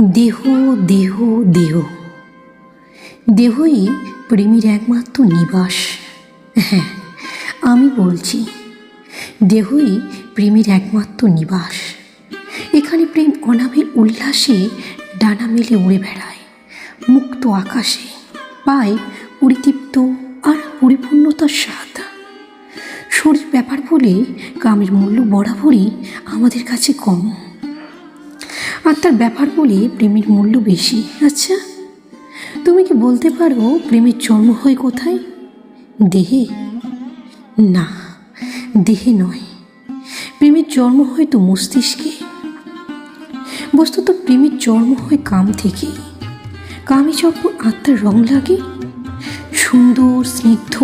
দেহ দেহ দেহ। দেহই প্রেমীর একমাত্র নিবাস। হ্যাঁ আমি বলছি, দেহই প্রেমীর একমাত্র নিবাস। এখানে প্রেম অনাবিল উল্লাসে ডানা মেলে উড়ে বেড়ায়, মুক্ত আকাশে পায় পরিতৃপ্ত আর পরিপূর্ণতার স্বাদ। শরীর ব্যাপার বলে কামের মূল্য বরাবরই আমাদের কাছে কম। আর তার ব্যাপার বলে প্রেমের মূল্য বেশি। আচ্ছা তুমি কি বলতে পারো প্রেমের জন্ম হয় কোথায়? দেহে? না, দেহে নয়। প্রেমের জন্ম হয় তো মস্তিষ্কে। বস্তুত প্রেমের জন্ম হয় কাম থেকে। কামে যখন আত্মার রং লাগে, সুন্দর, স্নিগ্ধ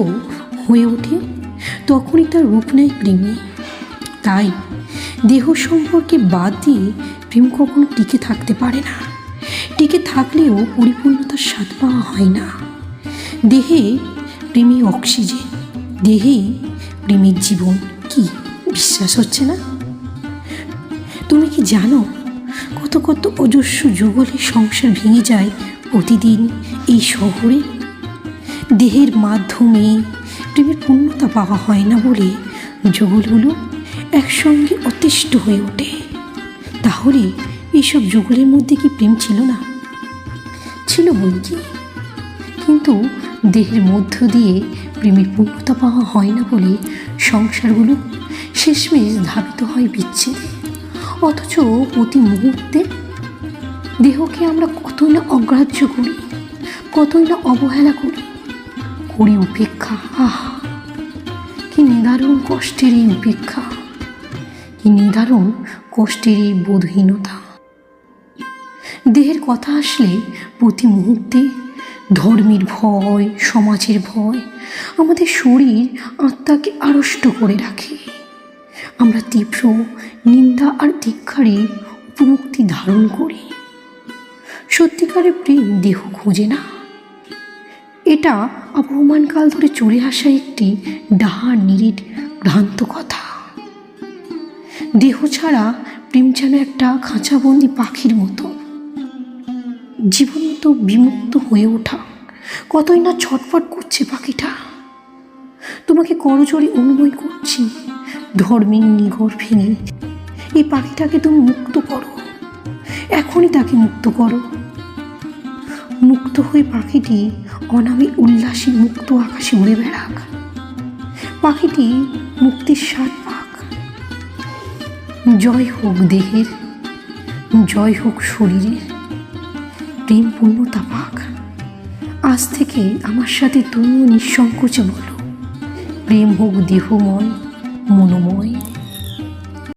হয়ে ওঠে, তখনই তার রূপ নেয় প্রেমে। তাই দেহ সম্পর্কে বাদ দিয়ে প্রেম কখনো টিকে থাকতে পারে না। টিকে থাকলেও পরিপূর্ণতার স্বাদ পাওয়া হয় না। দেহে প্রেমী অক্সিজেন দেহেই প্রেমের জীবন কি? বিশ্বাস হচ্ছে না? তুমি কি জানো কত কত অজস্র যুগলে সংসার ভেঙে যায় প্রতিদিন এই শহরে? দেহের মাধ্যমে প্রেমের পূর্ণতা পাওয়া হয় না বলে যুগলগুলো একসঙ্গে অতিষ্ঠ হয়ে ওঠে। তাহলে এইসব যুগলের মধ্যে কি প্রেম ছিল না? ছিল বই কিন্তু দেহের মধ্য দিয়ে প্রেমের পূর্ণতা পাওয়া হয় না বলে সংসারগুলো শেষমেশ ধাবিত হয় বিচ্ছেদে। অথচ প্রতি মুহূর্তে দেহকে আমরা কতই না অগ্রাহ্য করি, কতই না অবহেলা করি করি উপেক্ষা। আহ, কি নিদারুণ কষ্টের এই উপেক্ষা। কি নিদারুণ কষ্টের এই বোধহীনতা। দেহের কথা আসলে প্রতি মুহূর্তে ধর্মের ভয়, সমাজের ভয়, আমাদের শরীর আত্মাকে আড়ষ্ট করে রাখে। আমরা তীব্র নিন্দা আর ধিক্ষারে উপমুক্তি ধারণ করি। সত্যিকারের প্রেম দেহ খোঁজে না। এটা অপমানকাল ধরে চলে আসা একটি ডাহার নিরিট ভ্রান্ত কথা। দেহ ছাড়া প্রেম যেন একটা খাঁচাবন্দি পাখির মতো। জীবন তো বিমুক্ত হয়ে ওঠা। কতই না ছটফট করছে পাখিটা। তোমাকে করজোরে অনুনয় করছি, ধর্মের নিগর ভেঙে। এই পাখিটাকে তুমি মুক্ত করো। এখনই তাকে মুক্ত করো। মুক্ত হয়ে পাখিটি অনামী উল্লাসী মুক্ত আকাশে উড়ে বেড়াক। পাখিটি মুক্তির স্বাদ জয় হোক দেহের, জয় হোক শরীরের প্রেম পূর্ণতা পাক আজ থেকে আমার সাথে তুমিও নিঃসংকোচে বলো, প্রেম হোক দেহময় মনোময়।